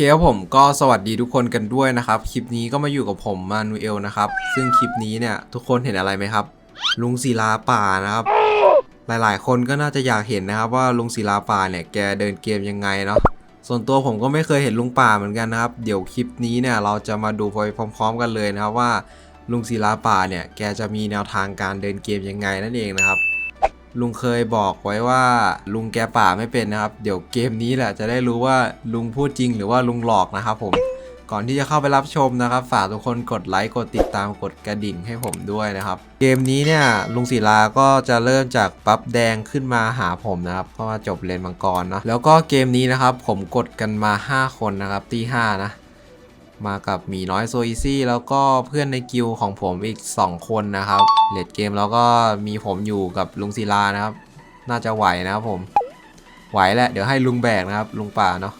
เคครับผมก็สวัสดีทุกคนกันด้วยนะครับ คลิปนี้ก็มาอยู่กับผมมานูเอลนะครับ ซึ่งคลิปนี้เนี่ยทุกคนเห็นอะไรไหมครับ ลุงศิลาป่านะครับ หลายๆ คนก็น่าจะอยากเห็นนะครับว่าลุงศิลาป่าเนี่ยแกเดินเกมยังไงเนาะส่วนตัวผมก็ไม่เคยเห็นลุงป่าเหมือนกันนะครับ เดี๋ยวคลิปนี้เนี่ยเราจะมาดูไปพร้อม ๆ กันเลยนะครับว่าลุงศิลาป่าเนี่ยแกจะมีแนวทางการเดินเกมยังไงนั่นเองนะครับ ลุงเคยบอกไว้ว่าลุงแกป่าไม่เป็นนะครับ เดี๋ยวเกมนี้แหละจะได้รู้ว่าลุงพูดจริงหรือว่าลุงหลอกนะครับผมก่อนที่จะเข้าไปรับชมนะครับ ฝากทุกคนกดไลค์กดติดตามกดกระดิ่งให้ผมด้วยนะครับ เกมนี้เนี่ยลุงศิลาก็จะเริ่มจากบัฟแดงขึ้นมาหาผมนะครับเพราะว่าจบเลนมังกรเนาะแล้วก็เกมนี้นะครับผมกดกันมา 5 คนนะครับตี5นะ มากับหมีน้อยโซอีซี่แล้วก็เพื่อนในกิลด์ของผมอีก 2 คนนะครับเลดเกมแล้วก็มีผมอยู่กับลุงศิลานะครับ น่าจะไหวนะครับผม ไหวแหละ เดี๋ยวให้ลุงแบกนะครับ ลุงป่าเนาะ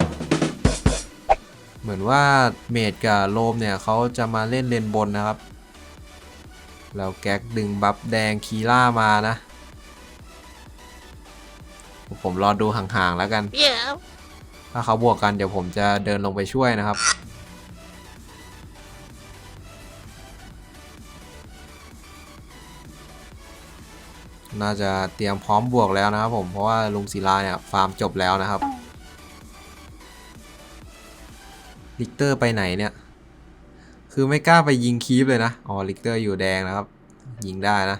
เหมือนว่าเมดกับโลมเนี่ยเขาจะมาเล่นเลนบนนะครับ แล้วแก๊กดึงบัฟแดงคีล่ามานะ ผมรอดูห่างๆแล้วกัน Yeah. ถ้าเขาบวกกันเดี๋ยวผมจะเดินลงไปช่วยนะครับ น่าจะเตรียมพร้อมบวกแล้วนะครับผมเพราะว่าลุงศิลาเนี่ยฟาร์มจบแล้วนะครับลิกเตอร์ไปไหนเนี่ย คือไม่กล้าไปยิงคีปเลยนะ อ๋อลิกเตอร์อยู่แดงนะครับ ยิงได้นะ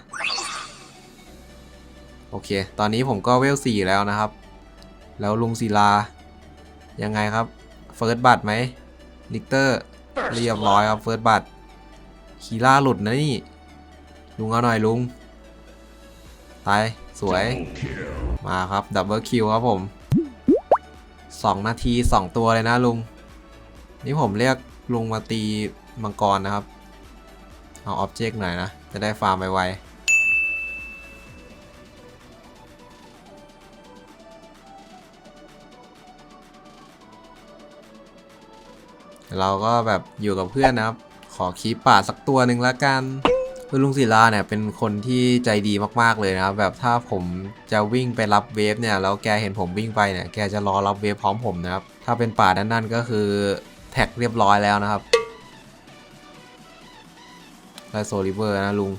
โอเค ตอนนี้ผมก็เวลสี่แล้วนะครับ แล้วลุงศิลา ยังไงครับ เฟิร์สบัตไหมลิกเตอร์เรียบร้อยครับเฟิร์สบัตคีล่าหลุดนะนี่ ลุงเอาหน่อยลุง ตายสวย มาครับดับเบิลคิวครับผม 2 นาที 2 ตัวเลยนะลุง นี่ผมเรียกลุงมาตีมังกรนะครับ เอาออบเจกต์หน่อยนะ จะได้ฟาร์มไวๆเราก็แบบอยู่กับเพื่อนนะครับ ขอคีปป่าสักตัวหนึ่งละกัน คือลุงศิลาเนี่ยเป็นคนที่ใจดีมากๆเลยนะครับแบบถ้าผมจะวิ่งไปรับเวฟเนี่ยแล้วแกเห็นผมวิ่งไปเนี่ยแกจะรอรับเวฟพร้อมผมนะครับถ้าเป็นป่าด้านนั่นก็คือแท็กเรียบร้อยแล้วนะครับไลโซลิเวอร์นะลุง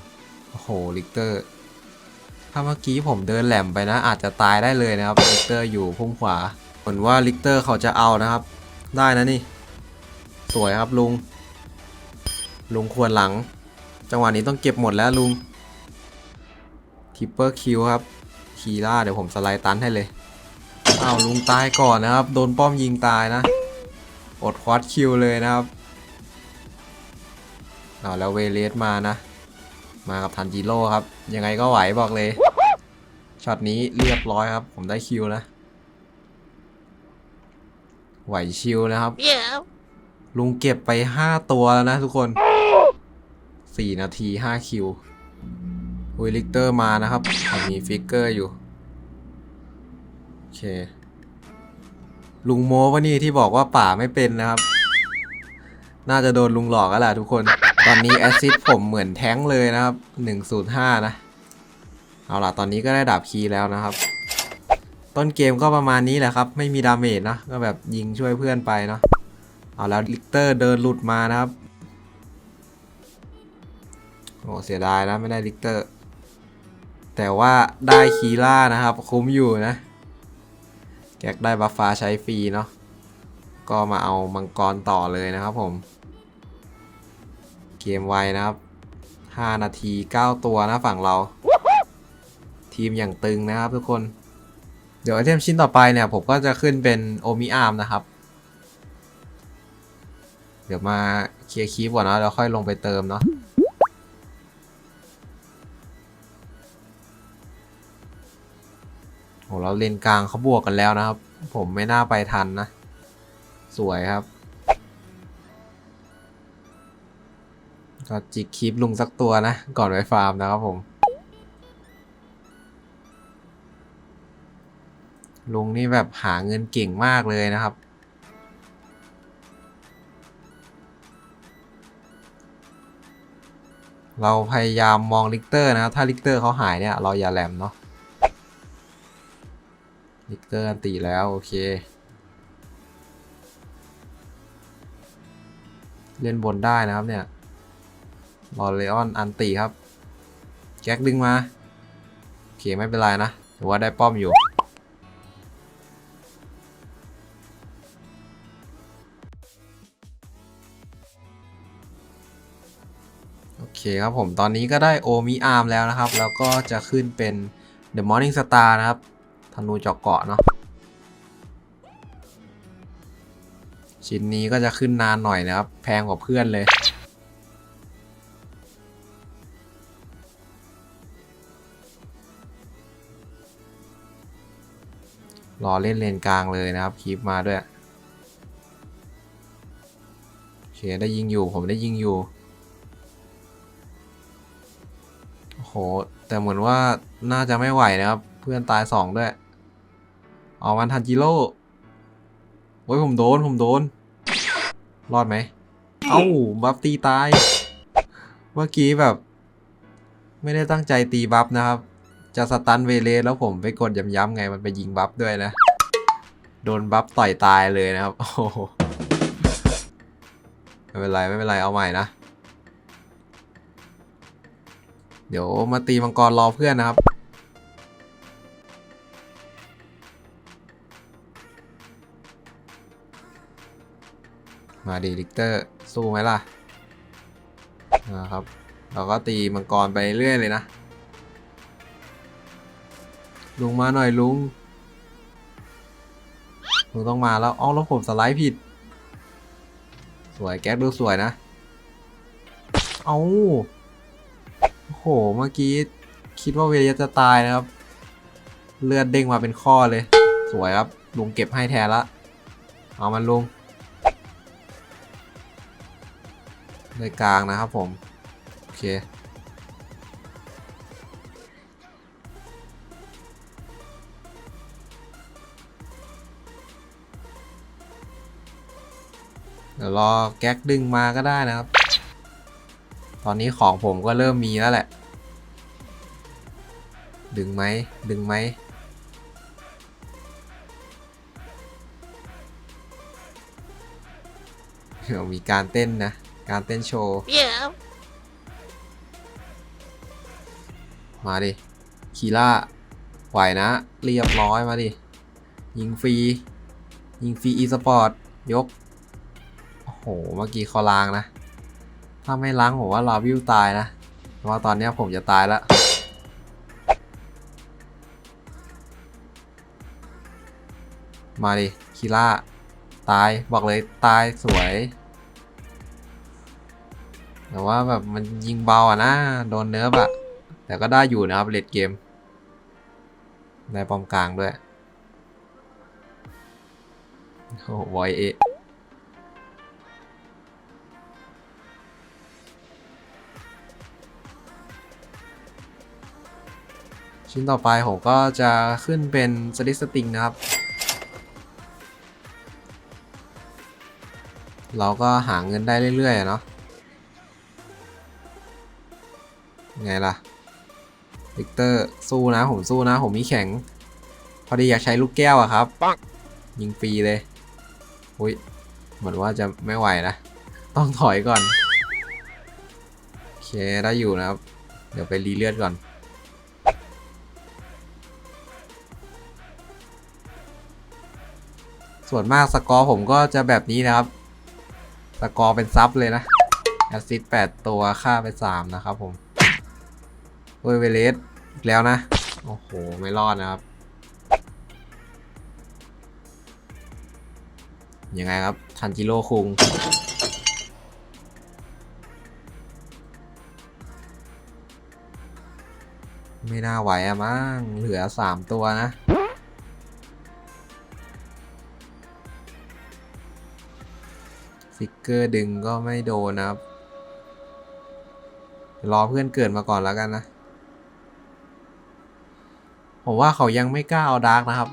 โอ้โหลิกเตอร์ถ้าเมื่อกี้ผมเดินแหลมไปนะ อาจจะตายได้เลยนะครับลิกเตอร์อยู่พุ่งขวาเหมือนว่าลิกเตอร์เขาจะเอานะครับ ได้นะนี่ สวยครับลุง ลุงควรหลัง จังหวะนี้ต้องเก็บหมดแล้วลุงทิปเปอร์คิวครับคีล่าเดี๋ยวผมสไลด์ตันให้เลยอ้าวลุงตายก่อนนะครับ โดนป้อมยิงตายนะ อดควอดคิวเลยนะครับเอาแล้วเวเลสมานะ มากับทันจิโร่ครับ ยังไงก็ไหวบอกเลยช็อตนี้เรียบร้อยครับ ผมได้คิวนะ ไหวชิวนะครับ Yeah. ลุงเก็บไป 5 ตัวแล้วนะทุกคน 4 นาที 5 คิวอุยลิกเตอร์มานะครับผมมีฟิกเกอร์อยู่ โอเค ลุงโมวะนี่ที่บอกว่าป่าไม่เป็นนะครับ น่าจะโดนลุงหลอกแล้วแหละทุกคน ตอนนี้แอซิดผมเหมือนแท้งเลยนะครับ 105 นะ เอาล่ะ ตอนนี้ก็ได้ดาบคีแล้วนะครับ ต้นเกมก็ประมาณนี้แหละครับ ไม่มีดาเมจนะ ก็แบบยิงช่วยเพื่อนไปเนาะ เอาแล้วลิกเตอร์เดินหลุดมานะครับ โอ้เสียดายนะไม่ได้ลิกเตอร์ แต่ว่าได้คีล่านะครับ คุ้มอยู่นะแก๊กได้บัฟฟ้าใช้ฟรีเนาะก็มาเอามังกรต่อเลยนะครับผม เกมไวนะครับ 5 นาที 9 ตัวนะฝั่งเรา ทีมอย่างตึงนะครับทุกคน เดี๋ยวไอเทมชิ้นต่อไปเนี่ย ผมก็จะขึ้นเป็นโอมิอาร์มนะครับ เดี๋ยวมาเคลียร์คีย์ก่อนนะแล้วค่อยลงไปเติมเนาะ โหเราเลนกลางเขาบวกกันแล้วนะครับ ผมไม่น่าไปทันนะ สวยครับ ก็จิกคลิปลุงสักตัวนะ ก่อนไปฟาร์มนะครับผม ลุงนี่แบบหาเงินเก่งมากเลยนะครับ เราพยายามมองลิกเตอร์นะครับ ถ้าลิกเตอร์เขาหายเนี่ย เราอย่าแหลมเนาะ ลิกเตอร์อันตีแล้ว โอเค เล่นบนได้นะครับเนี่ยบอลเลออนอันตีครับ แก๊กดึงมา โอเค ไม่เป็นไรนะถือว่าได้ป้อมอยู่โอเคครับผมตอนนี้ก็ได้โอมิอาร์มแล้วนะครับ แล้วก็จะขึ้นเป็น The Morning Star นะครับ ธนูเจาะเกาะเนาะชิ้นนี้ก็จะขึ้นนานหน่อยนะครับ แพงกว่าเพื่อนเลย รอเล่นเลนกลางเลยนะครับคีปมาด้วยโอเคได้ยิงอยู่ผมได้ยิงอยู่โอ้โหแต่เหมือนว่าน่าจะไม่ไหวนะครับ เพื่อนตายสองด้วย เอวันทันจิโร่โอ้ยผมโดนผมโดน รอดไหม เอ้าบัฟตีตาย เมื่อกี้แบบ ไม่ได้ตั้งใจตีบัฟนะครับ จะสตันเวเลสแล้วผมไปกดย้ำๆไงมันไปยิงบัฟด้วยนะ โดนบัฟต่อยตายเลยนะครับ โอ้โหไม่เป็นไรไม่เป็นไรเอาใหม่นะ เดี๋ยวมาตีมังกรรอเพื่อนนะครับ มาดีลิกเตอร์ สู้ไหมล่ะนะครับ เราก็ตีมังกรไปเรื่อยเลยนะ ลุงมาหน่อยลุง ลุงต้องมาแล้วอ้าวแล้วผมสไลด์ผิด สวยแก๊กดูสวยนะ เอาโอ้โห เมื่อกี้ คิดว่าเวเลียจะตายนะครับ เลือดเด้งมาเป็นข้อเลย สวยครับ ลุงเก็บให้แทนละ เอามันลุง เลยกลางนะครับผม โอเค เดี๋ยวรอแก๊กดึงมาก็ได้นะครับ ตอนนี้ของผมก็เริ่มมีแล้วแหละ ดึงไหม ดึงไหมเดี๋ยวมีการเต้นนะ การเต้นโชว์ Yeah. มาดิ คีล่า ไหวนะ เรียบร้อยมาดิ ยิงฟรี ยิงฟรีอีสปอร์ต ยก โอ้โห เมื่อกี้เขาล้างนะ ถ้าไม่ล้างผมว่าลาวิวตายนะเพราะว่าตอนเนี้ยผมจะตายแล้วมาดิ คีล่า ตาย บอกเลยตายสวย แต่ว่าแบบมันยิงเบาอะนะ โดนเนิร์ฟอะ แต่ก็ได้อยู่นะครับเลดเกม ได้ปอมกลางด้วยโอ้วอยเอชิ้นต่อไปผมก็จะขึ้นเป็นสลิสติงนะครับ เราก็หาเงินได้เรื่อยๆเนาะ ไงล่ะวิกเตอร์สู้นะผมสู้นะ ผมมีแข็ง พอดีอยากใช้ลูกแก้วอะครับปังยิงฟรีเลยอุ้ยเหมือนว่าจะไม่ไหวนะ ต้องถอยก่อน โอเค ได้อยู่นะครับ เดี๋ยวไปรีเลือดก่อน ส่วนมากสกอร์ผมก็จะแบบนี้นะครับ สกอร์เป็นซับเลยนะแอสซิส8ตัว ค่าไป 3 นะครับผม โอ้ยเวเลสอีกแล้วนะ โอ้โห ไม่รอดนะครับ ยังไงครับ ทันจิโร่คุง ไม่น่าไหวอะมั้ง เหลือ3ตัวนะฟิกเกอร์ดึงก็ไม่โดนนะครับ รอเพื่อนเกิดมาก่อนแล้วกันนะ ผมว่าเขายังไม่กล้าเอาดาร์กนะครับ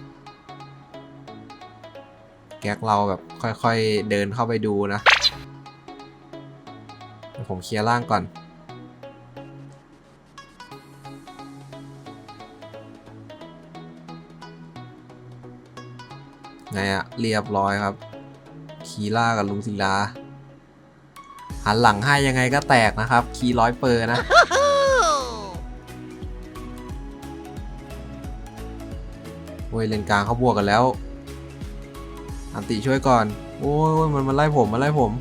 แก๊กเราแบบค่อยๆเดินเข้าไปดูนะผมเคลียร์ล่างก่อน ไงอะเรียบร้อยครับ คีล่ากับลุงศิลา หันหลังให้ยังไงก็แตกนะครับ คีร้อยเปอร์นะ ยเลนกลางเขาบวกกันแล้ว อันติช่วยก่อน โอ้ยมันมันไล่ผมมันไล่ผม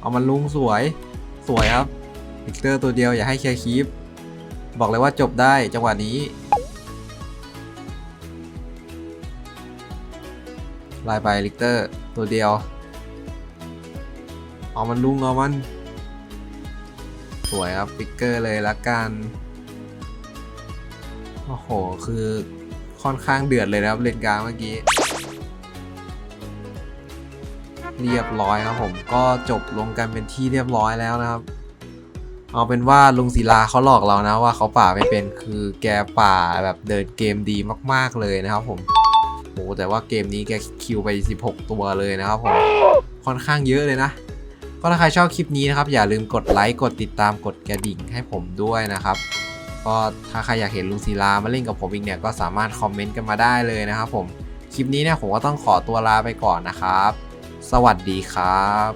เอามันลุงสวย สวยครับลิกเตอร์ตัวเดียวอย่าให้แคร์คีปบอกเลยว่าจบได้จังหวะนี้ไล่ไปลิกเตอร์ตัวเดียว เอามันลุงเอามัน สวยครับปิกเกอร์เลยละกัน โอ้โห คือ ค่อนข้างเดือดเลยนะครับเลนกลางเมื่อกี้เรียบร้อยครับผมก็จบลงกันเป็นที่เรียบร้อยแล้วนะครับ เอาเป็นว่าลุงศิลาเขาหลอกเรานะว่าเขาป่าไม่เป็นคือแกป่าแบบเดินเกมดีมาก ๆเลยนะครับผมโอ้แต่ว่าเกมนี้แกคิวไป 16 ตัวเลยนะครับผมค่อนข้างเยอะเลยนะ ก็ถ้าใครชอบคลิปนี้นะครับ อย่าลืมกดไลค์กดติดตามกดกระดิ่งให้ผมด้วยนะครับ ก็ถ้าใครอยากเห็นลุงศิลามาเล่นกับผมอีกเนี่ยก็สามารถคอมเมนต์กันมาได้เลยนะครับผม คลิปนี้เนี่ยผมก็ต้องขอตัวลาไปก่อนนะครับ สวัสดีครับ